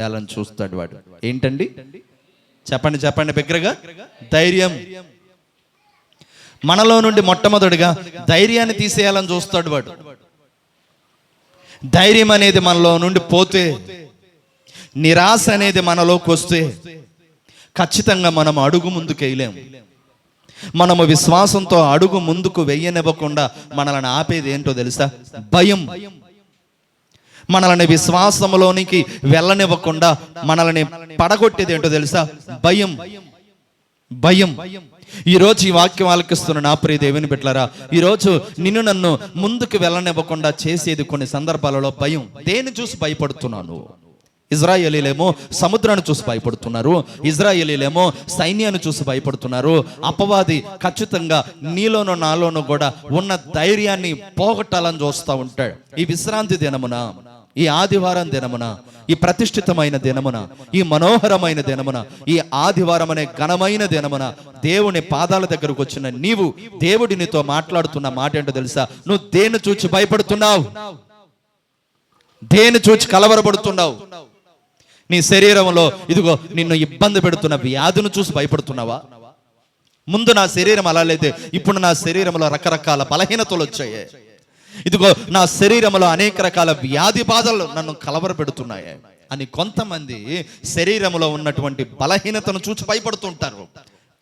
చేయాలని చూస్తాడు వాడు. ఏంటండి? చెప్పండి చెప్పండి బిగ్గరగా. ధైర్యం. మనలో నుండి మొట్టమొదటిగా ధైర్యాన్ని తీసేయాలని చూస్తాడు వాడు. ధైర్యం అనేది మనలో నుండి పోతే నిరాశ అనేది మనలోకి వస్తే ఖచ్చితంగా మనం అడుగు ముందుకు వేయలేము మనము విశ్వాసంతో అడుగు ముందుకు వెయ్యనివ్వకుండా మనల్ని ఆపేది ఏంటో తెలుసా? భయం. మనల్ని విశ్వాసంలోనికి వెళ్ళనివ్వకుండా మనల్ని పడగొట్టేది ఏంటో తెలుసా? భయం. భయం. ఈరోజు ఈ వాక్యం ఆలకిస్తున్న నా ప్రియ దేవుని బిడ్డలారా ఈరోజు నిన్ను నన్ను ముందుకు వెళ్ళనివ్వకుండా చేసేది కొన్ని సందర్భాలలో భయం. దేని చూసి భయపడుతున్నాను? ఇజ్రాయేలీలేమో సముద్రాన్ని చూసి భయపడుతున్నారు. ఇజ్రాయేలీలేమో సైన్యాన్ని చూసి భయపడుతున్నారు. అపవాది ఖచ్చితంగా నీలోనూ నాలోనూ కూడా ఉన్న ధైర్యాన్ని పోగొట్టాలని చూస్తూ ఉంటాడు. ఈ విశ్రాంతి దినమున ఈ ఆదివారం దినమున ఈ ప్రతిష్ఠితమైన దినమున ఈ మనోహరమైన దినమున ఈ ఆదివారం అనే ఘనమైన దినమున దేవుని పాదాల దగ్గరకు వచ్చిన నీవు దేవుడినితో మాట్లాడుతున్న మాట ఏంటో తెలుసా? నువ్వు దేన్ని చూచి భయపడుతున్నావు? దేన్ని చూచి కలవరపడుతున్నావు? నీ శరీరంలో ఇదిగో నిన్ను ఇబ్బంది పెడుతున్న వ్యాధును చూసి భయపడుతున్నావా? ముందు నా శరీరం అలా లేదే ఇప్పుడు నా శరీరంలో రకరకాల బలహీనతలు వచ్చాయి. ఇదిగో నా శరీరంలో అనేక రకాల వ్యాధి బాధలు నన్ను కలవర పెడుతున్నాయి అని కొంతమంది శరీరంలో ఉన్నటువంటి బలహీనతను చూసి భయపడుతుంటారు.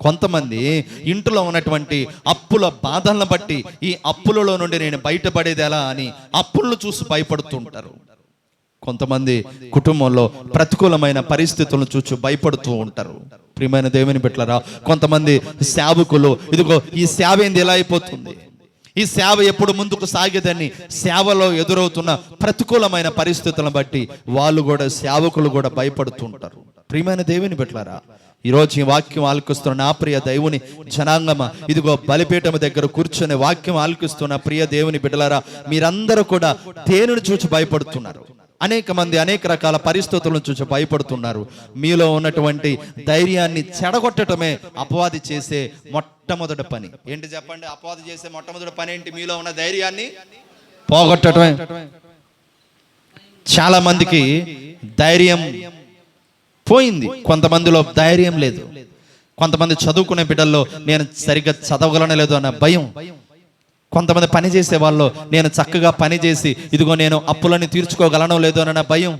కొంతమంది ఇంట్లో ఉన్నటువంటి అప్పుల బాధలను బట్టి ఈ అప్పులలో నుండి నేను బయటపడేది ఎలా అని అప్పులను చూసి భయపడుతుంటారు. కొంతమంది కుటుంబంలో ప్రతికూలమైన పరిస్థితులను చూచి భయపడుతూ ఉంటారు. ప్రియమైన దేవుని బిడ్డలారా కొంతమంది సేవకులు ఇదిగో ఈ సేవ ఏంది ఎలా అయిపోతుంది? ఈ సేవ ఎప్పుడు ముందుకు సాగేదని సేవలో ఎదురవుతున్న ప్రతికూలమైన పరిస్థితులను బట్టి వాళ్ళు కూడా సేవకులు కూడా భయపడుతుంటారు. ప్రియమైన దేవుని పెట్టారా ఈరోజు ఈ వాక్యం ఆలకిస్తున్న నా ప్రియ దేవుని జనాంగమ ఇదిగో బలిపీఠం దగ్గర కూర్చొని వాక్యం ఆలకిస్తున్న ప్రియ దేవుని బిడ్డలారా మీరందరూ కూడా దేనిని చూసి భయపడుతున్నారు? అనేక మంది అనేక రకాల పరిస్థితులను చూసి భయపడుతున్నారు. మీలో ఉన్నటువంటి ధైర్యాన్ని చెడగొట్టడమే అపవాది చేసే మొట్టమొదటి పని. ఏంటి చెప్పండి? అపవాది చేసే మొట్టమొదటి పని ఏంటి? మీలో ఉన్న ధైర్యాన్ని పోగొట్టడమే చాలా మందికి ధైర్యం పోయింది. కొంతమందిలో ధైర్యం లేదు. కొంతమంది చదువుకునే బిడ్డల్లో నేను సరిగ్గా చదవగలను లేదు అన్న భయం. కొంతమంది పని చేసే వాళ్ళు నేను చక్కగా పని చేసి ఇదిగో నేను అప్పులని తీర్చుకోగలనో లేదో అన్న భయం.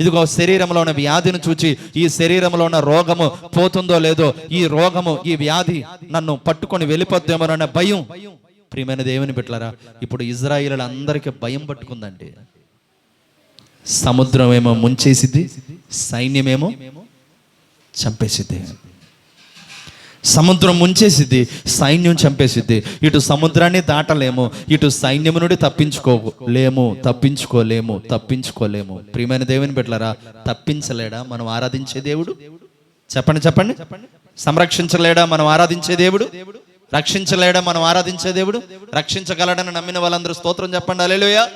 ఇదిగో శరీరంలో ఉన్న వ్యాధిని చూచి ఈ శరీరంలో ఉన్న రోగము పోతుందో లేదో ఈ రోగము ఈ వ్యాధి నన్ను పట్టుకొని వెళ్ళిపోద్దేమోనన్న భయం. ప్రియమైన దేవుని బిడ్డలారా ఇప్పుడు ఇజ్రాయిల్ అందరికీ భయం పట్టుకుందండి. సముద్రం ఏమో ముంచేసిద్ది సైన్యమేమో చంపేసిద్ది. సముద్రం ముంచేసిద్ది సైన్యం చంపేసిద్ది. ఇటు సముద్రాన్ని దాటలేము ఇటు సైన్యము నుండి తప్పించుకోలేము తప్పించుకోలేము తప్పించుకోలేము. ప్రియమైన దేవుని బిడ్డలారా తప్పించలేడా? మనం ఆరాధించే దేవుడు? చెప్పండి చెప్పండి. సంరక్షించలేడా? మనం ఆరాధించే దేవుడు? రక్షించలేడా? మనం ఆరాధించే దేవుడు? రక్షించగలడని నమ్మిన వాళ్ళందరూ స్తోత్రం చెప్పండి అలెలుయా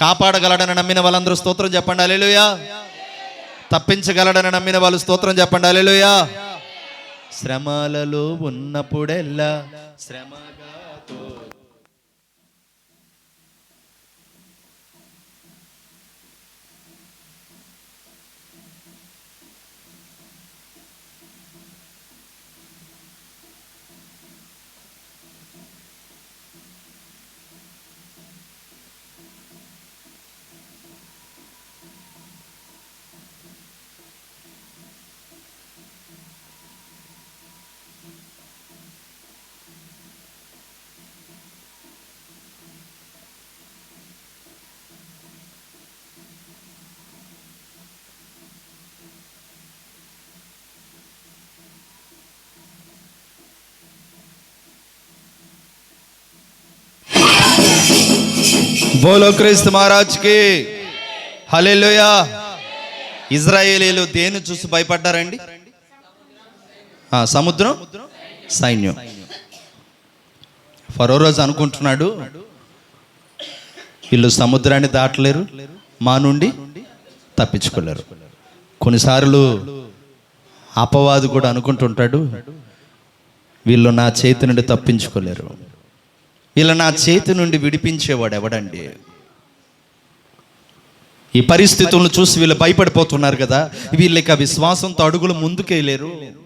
కాపాడగలడని నమ్మిన వాళ్ళందరూ స్తోత్రం చెప్పండి అలెలుయా తప్పించగలడని నమ్మిన వాళ్ళు స్తోత్రం చెప్పండి అలేలుయా శ్రమలలో ఉన్నప్పుడెల్లా శ్రమగా బోలో క్రీస్తు మహారాజ్కి. హలేలుయా ఇజ్రాయేలీలు దేన్ని చూసి భయపడ్డారండి? సముద్రం? సైన్యం. ఫరో రోజు అనుకుంటున్నాడు వీళ్ళు సముద్రాన్ని దాటలేరు మా నుండి తప్పించుకోలేరు. కొన్నిసార్లు అపవాది కూడా అనుకుంటుంటాడు వీళ్ళు నా చేతి నుండి తప్పించుకోలేరు. ఇలా నా చేతి నుండి విడిపించేవాడు ఎవడండి? ఈ పరిస్థితులను చూసి వీళ్ళు భయపడిపోతున్నారు కదా. వీళ్ళకి ఆ విశ్వాసంతో అడుగులు ముందుకేయలేరు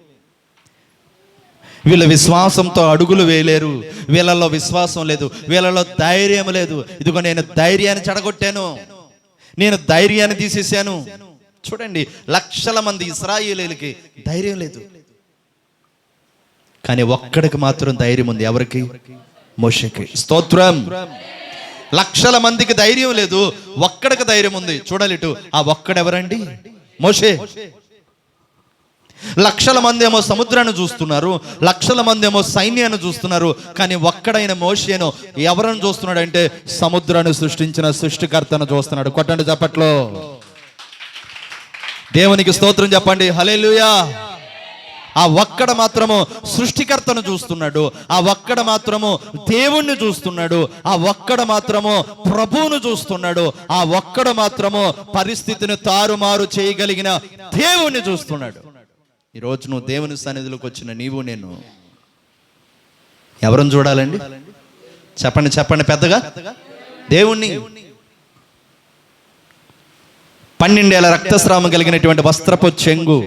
వీళ్ళ విశ్వాసంతో అడుగులు వేయలేరు. వీళ్ళలో విశ్వాసం లేదు. వీళ్ళలో ధైర్యం లేదు. ఇదిగో నేను ధైర్యాన్ని చెడగొట్టాను. నేను ధైర్యాన్ని తీసేశాను. చూడండి లక్షల మంది ఇస్రాయేలీలకి ధైర్యం లేదు. కానీ ఒక్కడికి మాత్రం ధైర్యం ఉంది. ఎవరికి? మోషకి. స్తోత్రం. లక్షల మందికి ధైర్యం లేదు. ఒక్కడికి ధైర్యం ఉంది. చూడలేటు. ఆ ఒక్కడెవరండి మోషే. లక్షల మంది ఏమో సముద్రాన్ని చూస్తున్నారు. లక్షల మంది ఏమో సైన్యాన్ని చూస్తున్నారు. కానీ ఒక్కడైన మోషేను ఎవరని చూస్తున్నాడు అంటే సముద్రాన్ని సృష్టించిన సృష్టికర్తను చూస్తున్నాడు. కొట్టండి చెప్పట్లో. దేవునికి స్తోత్రం చెప్పండి. హల్లెలూయా. ఆ ఒక్కడ మాత్రము సృష్టికర్తను చూస్తున్నాడు. ఆ ఒక్కడ మాత్రము దేవుణ్ణి చూస్తున్నాడు. ఆ ఒక్కడ మాత్రము ప్రభువును చూస్తున్నాడు. ఆ ఒక్కడ మాత్రము పరిస్థితిని తారుమారు చేయగలిగిన దేవుణ్ణి చూస్తున్నాడు. ఈరోజు నువ్వు దేవుని సన్నిధిలోకి వచ్చిన నీవు నేను. ఎవరిని చూడాలండి? చెప్పండి చెప్పండి పెద్దగా. దేవుణ్ణి. పన్నెండేళ్ళ రక్తస్రావం కలిగినటువంటి వస్త్రపు చెంగు.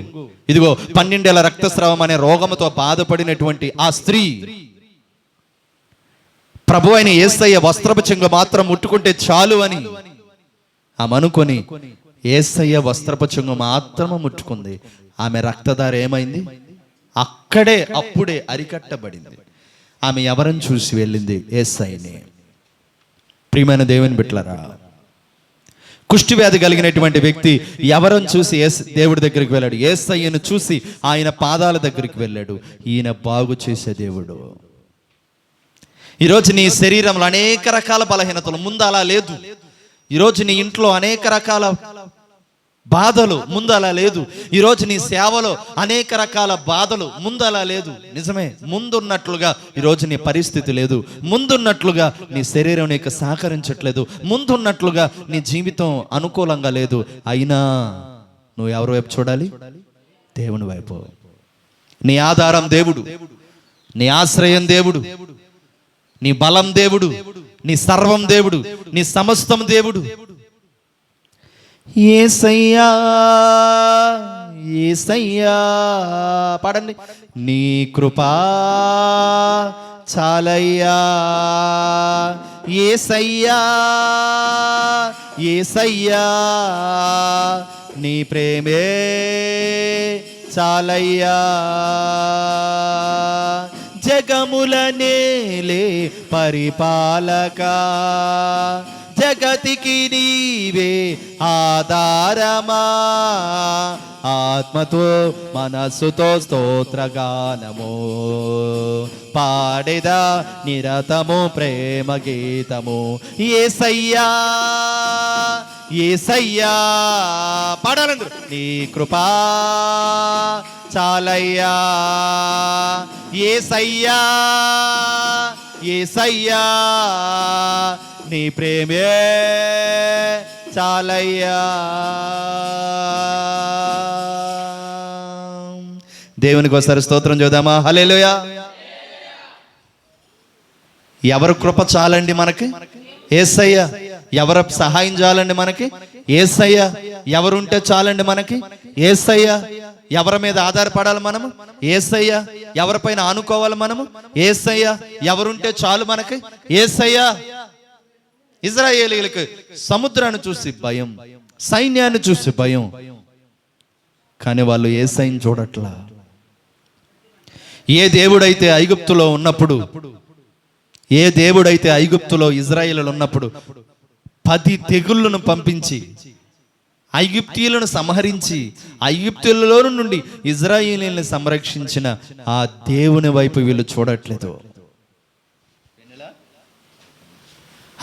ఇదిగో పన్నెండేళ్ళ రక్తస్రావం అనే రోగముతో బాధపడినటువంటి ఆ స్త్రీ. ప్రభు అయిన ఏసయ్య వస్త్రపు చెంగు మాత్రం ముట్టుకుంటే చాలు అని ఆమె అనుకొని ఏసయ్య వస్త్రపు చెంగు మాత్రము ముట్టుకుంది. ఆమె రక్తధార ఏమైంది? అక్కడే అప్పుడే అరికట్టబడింది. ఆమె ఎవరని చూసి వెళ్ళింది? ఏసయ్యని. ప్రియమైన దేవుని బిట్లరా కుష్టి వ్యాధి కలిగినటువంటి వ్యక్తి ఎవరని చూసి ఏస్ దేవుడి దగ్గరికి వెళ్ళాడు. ఏసయ్యను చూసి ఆయన పాదాల దగ్గరికి వెళ్ళాడు. ఈయన బాగు చేసే దేవుడు. ఈరోజు నీ శరీరంలో అనేక రకాల బలహీనతలు. ముందు అలా లేదు. ఈరోజు నీ ఇంట్లో అనేక రకాల బాధలు ముందు అలా లేదు. ఈరోజు నీ సేవలో అనేక రకాల బాధలు ముందు అలా లేదు. నిజమే ముందున్నట్లుగా ఈరోజు నీ పరిస్థితి లేదు. ముందున్నట్లుగా నీ శరీరం నీకు సహకరించట్లేదు. ముందున్నట్లుగా నీ జీవితం అనుకూలంగా లేదు. అయినా నువ్వు ఎవరి వైపు చూడాలి? దేవుని వైపు. నీ ఆధారం దేవుడు. నీ ఆశ్రయం దేవుడు. నీ బలం దేవుడు. నీ సర్వం దేవుడు. నీ సమస్తం దేవుడు. ఏసయ్యా ఏసయ్యా పాడండి. నీ కృపా చాలయ్యా ఏసయ్యా ఏసయ్యా నీ ప్రేమే చాలయ్యా. జగముల నేలే పరిపాలక జగతికి నీవే ఆధారమా? ఆత్మతో మనస్సుతో స్తోత్రగానము. పాడేదా నిరతము ప్రేమ గీతము. ఏసయ్యా ఏసయ్యా పాడాలందరూ. నీ కృపా చాలయ్యా. ఏసయ్యా ఏసయ్యా నీ ప్రేమే చాలయ్యా. దేవునికి ఒకసారి స్తోత్రం చూద్దామా? హలేలుయా ఎవరు కృప చాలండి మనకి? ఏసయ్య ఎవరు సహాయం చాలండి మనకి? ఏసయ్య ఎవరుంటే చాలండి మనకి? ఏసయ్య ఎవరి మీద ఆధారపడాలి మనము? ఏసయ్య ఎవరిపైన ఆనుకోవాలి మనము? ఏసయ్య ఎవరుంటే చాలు మనకి? ఏసయ్య ఇజ్రాయేలీలకు సముద్రాన్ని చూసి భయం సైన్యాన్ని చూసి భయం. కానీ వాళ్ళు ఏ సైన్ చూడట్లా? ఏ దేవుడైతే ఐగుప్తులో ఉన్నప్పుడు ఏ దేవుడైతే ఐగుప్తులో ఇజ్రాయిలు ఉన్నప్పుడు పది తెగుళ్ళను పంపించి ఐగుప్తీయులను సంహరించి ఐగుప్తులలో నుండి ఇజ్రాయేలీలను సంరక్షించిన ఆ దేవుని వైపు వీళ్ళు చూడట్లేదు.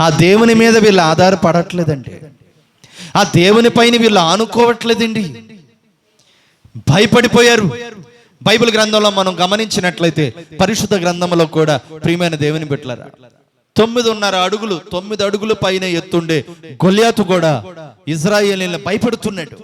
ఆ దేవుని మీద వీళ్ళు ఆధారపడట్లేదండి. ఆ దేవుని పైన వీళ్ళు ఆనుకోవట్లేదండి. భయపడిపోయారు. బైబిల్ గ్రంథంలో మనం గమనించినట్లయితే పరిశుద్ధ గ్రంథంలో కూడా ప్రియమైన దేవుని బిడ్డలారా తొమ్మిదిన్నర అడుగులు తొమ్మిది అడుగుల పైన ఎత్తుండే గొల్యాతు కూడా ఇజ్రాయేలీని భయపడుతున్నాడు